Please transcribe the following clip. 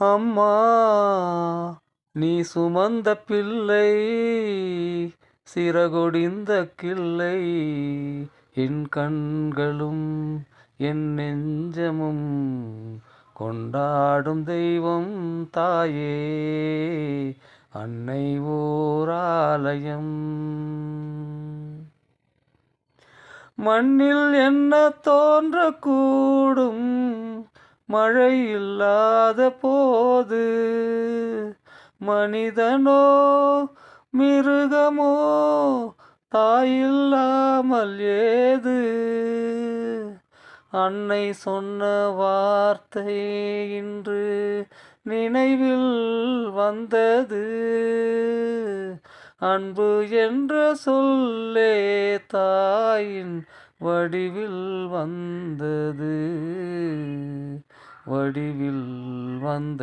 அம்மா நீ சுமந்த பிள்ளை சிறகொடிந்த கிள்ளை என் கண்களும் என் நெஞ்சமும் கொண்டாடும் தெய்வம் தாயே அன்னை ஓராலயம் மண்ணில் என்ன தோன்றக்கூடும் மழை இல்லாத போது மனிதனோ மிருகமோ தாயில்லாமல் ஏது? அன்னை சொன்ன வார்த்தை இன்று நினைவில் வந்தது. அன்பு என்ற சொல்லே தாயின் வடிவில் வந்தது. வடிவில் வந்த